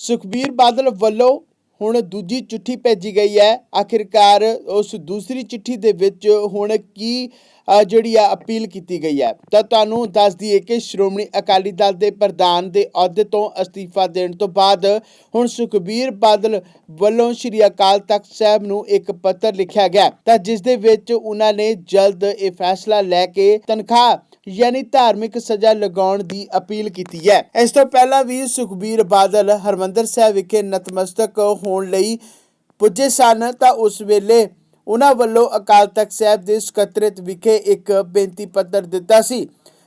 ਸੁਖਬੀਰ ਬਾਦਲ ਵੱਲੋਂ ਹੁਣ ਦੂਜੀ ਚਿੱਠੀ ਭੇਜੀ ਗਈ ਹੈ। ਆਖਿਰਕਾਰ ਉਸ ਦੂਸਰੀ ਚਿੱਠੀ ਦੇ ਵਿੱਚ ਹੁਣ ਕੀ ਜਿਹੜੀ ਆ ਅਪੀਲ ਕੀਤੀ ਗਈ ਹੈ। ਤਾਂ ਤੁਹਾਨੂੰ ਦੱਸ ਦਈਏ ਕਿ ਸ਼੍ਰੋਮਣੀ ਅਕਾਲੀ ਦਲ ਦੇ ਪ੍ਰਧਾਨ ਦੇ ਅਹੁਦੇ ਤੋਂ ਅਸਤੀਫਾ ਦੇਣ ਤੋਂ ਬਾਅਦ ਹੁਣ ਸੁਖਬੀਰ ਬਾਦਲ ਵੱਲੋਂ ਸ਼੍ਰੀ ਅਕਾਲ ਤਖਤ ਸਾਹਿਬ ਨੂੰ ਇੱਕ ਪੱਤਰ ਲਿਖਿਆ ਗਿਆ ਤਾਂ ਜਿਸ ਦੇ ਵਿੱਚ ਉਹਨਾਂ ਨੇ ਜਲਦ ਇਹ ਫੈਸਲਾ ਲੈ ਕੇ ਤਨਖਾਹ ਯਾਨੀ ਧਾਰਮਿਕ ਸਜ਼ਾ ਲਗਾਉਣ ਦੀ ਅਪੀਲ ਕੀਤੀ ਹੈ। ਇਸ ਤੋਂ ਪਹਿਲਾਂ ਵੀ ਸੁਖਬੀਰ ਬਾਦਲ ਹਰਮੰਦਰ ਸਾਹਿਬ ਵਿਖੇ ਨਤਮਸਤਕ ਹੋਣ ਲਈ ਪੁੱਜੇ ਸਨ। ਤਾਂ ਉਸ ਵੇਲੇ ਉਹਨਾਂ ਵੱਲੋਂ ਅਕਾਲ ਤਖਤ ਸਾਹਿਬ ਦੇ ਸਕੱਤਰੇਤ ਵਿਖੇ ਇੱਕ ਬੇਨਤੀ ਪੱਤਰ ਦਿੱਤਾ ਸੀ,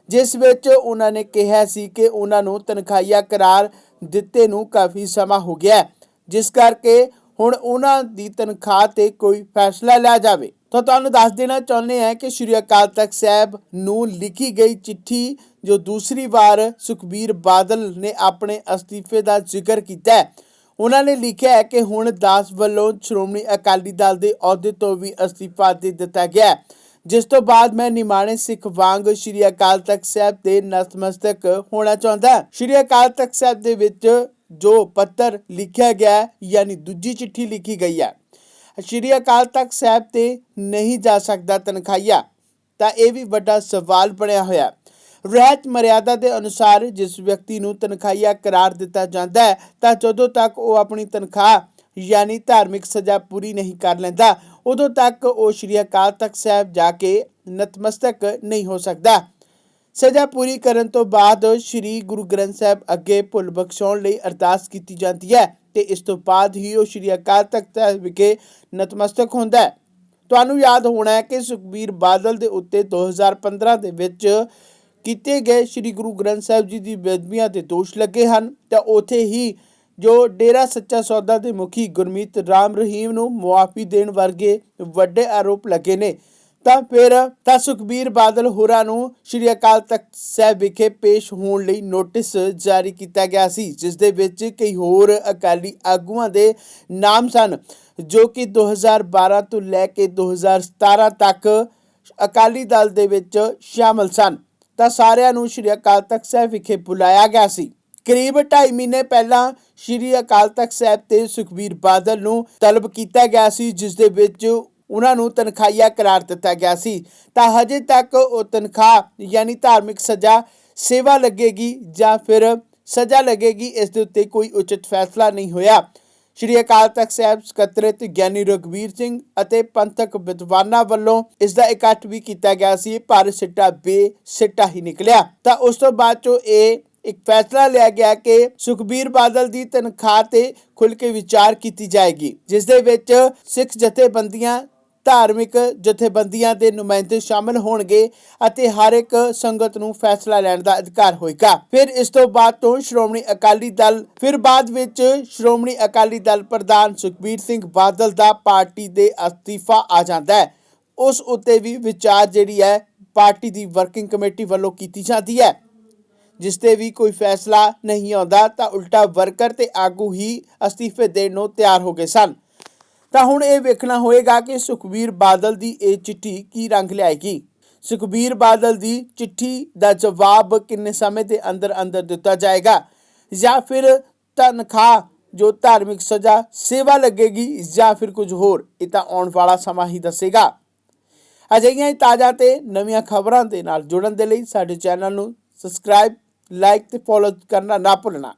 ਜਿਸ ਵਿੱਚ ਉਹਨਾਂ ਨੇ ਕਿਹਾ ਸੀ ਕਿ ਉਹਨਾਂ ਨੂੰ ਤਨਖਾਹੀਆ ਕਰਾਰ ਦਿੱਤੇ ਨੂੰ ਕਾਫੀ ਸਮਾਂ ਹੋ ਗਿਆ ਜਿਸ ਕਰਕੇ ਹੁਣ ਉਹਨਾਂ ਦੀ ਤਨਖਾਹ ਤੇ ਕੋਈ ਫੈਸਲਾ ਲਿਆ ਜਾਵੇ। ਤਾਂ ਤੁਹਾਨੂੰ ਦੱਸ ਦੇਣਾ ਚਾਹੁੰਦੇ ਹਾਂ ਕਿ ਸ਼੍ਰੀ ਅਕਾਲ ਤਖਤ ਸਾਹਿਬ ਨੂੰ ਲਿਖੀ ਗਈ ਚਿੱਠੀ ਜੋ ਦੂਸਰੀ ਵਾਰ ਸੁਖਬੀਰ ਬਾਦਲ ਨੇ ਆਪਣੇ ਅਸਤੀਫੇ ਦਾ ਜ਼ਿਕਰ ਕੀਤਾ ਹੈ ਉਹਨਾਂ ਨੇ ਲਿਖਿਆ ਹੈ ਕਿ ਹੁਣ ਦਾਸ ਵੱਲੋਂ ਸ਼੍ਰੋਮਣੀ ਅਕਾਲੀ ਦਲ ਦੇ ਅਹੁਦੇ ਤੋਂ ਵੀ ਅਸਤੀਫਾ ਦੇ ਦਿੱਤਾ ਗਿਆ ਜਿਸ ਤੋਂ ਬਾਅਦ ਮੈਂ ਨਿਮਾਣੇ ਸਿੱਖ ਵਾਂਗ ਸ਼੍ਰੀ ਅਕਾਲ ਤਖਤ ਸਾਹਿਬ ਦੇ ਨਤਮਸਤਕ ਹੋਣਾ ਚਾਹੁੰਦਾ ਸ਼੍ਰੀ ਅਕਾਲ ਤਖਤ ਸਾਹਿਬ ਦੇ ਵਿੱਚ ਜੋ ਪੱਤਰ ਲਿਖਿਆ ਗਿਆ ਯਾਨੀ ਦੂਜੀ ਚਿੱਠੀ ਲਿਖੀ ਗਈ ਹੈ। ਸ਼੍ਰੀ ਅਕਾਲ ਤਖਤ ਸਾਹਿਬ ਤੇ ਨਹੀਂ ਜਾ ਸਕਦਾ ਤਨਖਾਹੀਆ। ਤਾਂ ਇਹ ਵੀ ਵੱਡਾ ਸਵਾਲ ਬਣਿਆ ਹੋਇਆ ਰਹਿਤ ਮਰਿਆਦਾ ਦੇ ਅਨੁਸਾਰ ਜਿਸ ਵਿਅਕਤੀ ਨੂੰ ਤਨਖਾਹੀਆ ਕਰਾਰ ਦਿੱਤਾ ਜਾਂਦਾ ਹੈ, ਤਾਂ ਜਦੋਂ ਤੱਕ ਉਹ ਆਪਣੀ ਤਨਖਾਹ, ਯਾਨੀ ਧਾਰਮਿਕ ਸਜ਼ਾ ਪੂਰੀ ਨਹੀਂ ਕਰ ਲੈਂਦਾ, ਉਦੋਂ ਤੱਕ ਉਹ ਸ਼੍ਰੀ ਅਕਾਲ ਤਖਤ ਸਾਹਿਬ ਜਾ ਕੇ ਨਤਮਸਤਕ ਨਹੀਂ ਹੋ ਸਕਦਾ। ਸਜ਼ਾ ਪੂਰੀ ਕਰਨ ਤੋਂ ਬਾਅਦ ਸ੍ਰੀ ਗੁਰੂ ਗ੍ਰੰਥ ਸਾਹਿਬ ਅੱਗੇ ਭੁੱਲ ਬਖਸ਼ਾਉਣ ਲਈ ਅਰਦਾਸ ਕੀਤੀ ਜਾਂਦੀ ਹੈ ਤੇ ਇਸ ਤੋਂ ਬਾਅਦ ਹੀ ਉਹ ਸ੍ਰੀ ਅਕਾਲ ਤਖਤ ਸਾਹਿਬ ਵਿਖੇ ਨਤਮਸਤਕ ਹੁੰਦਾ ਹੈ। ਤੁਹਾਨੂੰ ਯਾਦ ਹੋਣਾ ਹੈ ਕਿ ਸੁਖਬੀਰ ਬਾਦਲ ਦੇ ਉੱਤੇ 2015 ਦੇ ਵਿੱਚ ਕੀਤੇ ਗਏ ਸ੍ਰੀ ਗੁਰੂ ਗ੍ਰੰਥ ਸਾਹਿਬ ਜੀ ਦੀ ਬੇਦਬੀਆਂ 'ਤੇ ਦੋਸ਼ ਲੱਗੇ ਹਨ, ਤਾਂ ਉਥੇ ਹੀ ਜੋ ਡੇਰਾ ਸੱਚਾ ਸੌਦਾ ਦੇ ਮੁਖੀ ਗੁਰਮੀਤ ਰਾਮ ਰਹੀਮ ਨੂੰ ਮੁਆਫੀ ਦੇਣ ਵਰਗੇ ਵੱਡੇ ਆਰੋਪ ਲੱਗੇ ਨੇ, ਤਾਂ ਫਿਰ ਤਾਂ ਸੁਖਬੀਰ ਬਾਦਲ ਹੋਰਾਂ ਨੂੰ ਸ਼੍ਰੀ ਅਕਾਲ ਤਖਤ ਸਾਹਿਬ ਵਿਖੇ ਪੇਸ਼ ਹੋਣ ਲਈ ਨੋਟਿਸ ਜਾਰੀ ਕੀਤਾ ਗਿਆ ਸੀ, ਜਿਸ ਦੇ ਵਿੱਚ ਕਈ ਹੋਰ ਅਕਾਲੀ ਆਗੂਆਂ ਦੇ ਨਾਮ ਸਨ, ਜੋ ਕਿ 2012 ਤੋਂ ਲੈ ਕੇ 2017 ਤੱਕ ਅਕਾਲੀ ਦਲ ਦੇ ਵਿੱਚ ਸ਼ਾਮਲ ਸਨ। ਤਾਂ ਸਾਰਿਆਂ ਨੂੰ ਸ਼੍ਰੀ ਅਕਾਲ ਤਖਤ ਸਾਹਿਬ ਵਿਖੇ ਬੁਲਾਇਆ ਗਿਆ ਸੀ। ਕਰੀਬ 2.5 ਮਹੀਨੇ ਪਹਿਲਾਂ ਸ਼੍ਰੀ ਅਕਾਲ ਤਖਤ ਸਾਹਿਬ ਤੇ ਸੁਖਬੀਰ ਬਾਦਲ ਨੂੰ ਤਲਬ ਕੀਤਾ ਗਿਆ ਸੀ, ਜਿਸ ਦੇ ਵਿੱਚ ਉਹਨਾਂ ਨੂੰ ਤਨਖਾਹੀਆ ਕਰਾਰ ਦਿੱਤਾ ਗਿਆ ਸੀ। ਤਾਂ ਹਜੇ ਤੱਕ ਉਹ ਤਨਖਾਹ ਯਾਨੀ ਧਾਰਮਿਕ ਸਜ਼ਾ, ਸੇਵਾ ਲੱਗੇਗੀ ਜਾਂ ਫਿਰ ਸਜ਼ਾ ਲੱਗੇਗੀ, ਇਸ ਦੇ ਉੱਤੇ ਕੋਈ ਉਚਿਤ ਫੈਸਲਾ ਨਹੀਂ ਹੋਇਆ। ਸ਼੍ਰੀ ਅਕਾਲ ਤਖਤ ਸਾਹਿਬ ਸਕੱਤਰੇਤ ਗਿਆਨੀ ਰਘਵੀਰ ਸਿੰਘ ਅਤੇ ਪੰਥਕ ਵਿਦਵਾਨਾਂ ਵੱਲੋਂ ਇਸ ਦਾ ਇਕੱਠ ਵੀ ਕੀਤਾ ਗਿਆ ਸੀ, ਪਰ ਸਿੱਟਾ ਬੇ ਸਿੱਟਾ ਹੀ ਨਿਕਲਿਆ। ਤਾਂ ਉਸ ਤੋਂ ਬਾਅਦ ਚੋਂ ਇਹ ਇੱਕ ਫੈਸਲਾ ਲਿਆ ਗਿਆ ਕਿ ਸੁਖਬੀਰ ਬਾਦਲ ਦੀ ਤਨਖਾਹ ਤੇ ਖੁੱਲ ਕੇ ਵਿਚਾਰ ਕੀਤੀ ਜਾਏਗੀ, ਜਿਸ ਦੇ ਵਿੱਚ ਸਿੱਖ ਜਥੇਬੰਦੀਆਂ ਧਾਰਮਿਕ ਜਥੇਬੰਦੀਆਂ ਦੇ ਨੁਮਾਇੰਦੇ ਸ਼ਾਮਲ ਹੋਣਗੇ ਅਤੇ ਹਰ ਇੱਕ ਸੰਗਤ ਨੂੰ ਫੈਸਲਾ ਲੈਣ ਦਾ ਅਧਿਕਾਰ ਹੋਏਗਾ। ਫਿਰ ਇਸ ਤੋਂ ਬਾਅਦ ਤੋਂ ਸ਼੍ਰੋਮਣੀ ਅਕਾਲੀ ਦਲ, ਫਿਰ ਬਾਅਦ ਵਿੱਚ ਸ਼੍ਰੋਮਣੀ ਅਕਾਲੀ ਦਲ ਪ੍ਰਧਾਨ ਸੁਖਬੀਰ ਸਿੰਘ ਬਾਦਲ ਦਾ ਪਾਰਟੀ ਦੇ ਅਸਤੀਫਾ ਆ ਜਾਂਦਾ ਹੈ। ਉਸ ਉੱਤੇ ਵੀ ਵਿਚਾਰ ਜਿਹੜੀ ਹੈ ਪਾਰਟੀ ਦੀ ਵਰਕਿੰਗ ਕਮੇਟੀ ਵੱਲੋਂ ਕੀਤੀ ਜਾਂਦੀ ਹੈ। ਜਿਸ ਤੇ ਵੀ ਕੋਈ ਫੈਸਲਾ ਨਹੀਂ ਆਉਂਦਾ ਤਾਂ ਉਲਟਾ ਵਰਕਰ ਤੇ ਆਗੂ ਹੀ ਅਸਤੀਫੇ ਦੇਣ ਨੂੰ ਤਿਆਰ ਹੋ ਗਏ ਸਨ। ਤਾਂ ਹੁਣ ਇਹ ਵੇਖਣਾ ਹੋਏਗਾ ਕਿ ਸੁਖਬੀਰ ਬਾਦਲ ਦੀ ਇਹ ਚਿੱਠੀ ਕੀ ਰੰਗ ਲਿਆਏਗੀ। ਸੁਖਬੀਰ ਬਾਦਲ ਦੀ ਚਿੱਠੀ ਦਾ ਜਵਾਬ ਕਿੰਨੇ ਸਮੇਂ ਦੇ ਅੰਦਰ ਅੰਦਰ ਦਿੱਤਾ ਜਾਏਗਾ? ਜਾਂ ਫਿਰ ਤਨਖਾਹ, ਜੋ ਧਾਰਮਿਕ ਸਜ਼ਾ, ਸੇਵਾ ਲੱਗੇਗੀ ਜਾਂ ਫਿਰ ਕੁਝ ਹੋਰ? ਇਹ ਤਾਂ ਆਉਣ ਵਾਲਾ ਸਮਾਂ ਹੀ ਦੱਸੇਗਾ। ਅਜਿਹੀਆਂ ਹੀ ਤਾਜ਼ਾ ਤੇ ਨਵੀਆਂ ਖਬਰਾਂ ਦੇ ਨਾਲ ਜੁੜਨ ਦੇ ਲਈ ਸਾਡੇ ਚੈਨਲ ਨੂੰ ਸਬਸਕ੍ਰਾਈਬ, ਲਾਈਕ ਤੇ ਫੋਲੋ ਕਰਨਾ ਨਾ ਭੁੱਲਣਾ।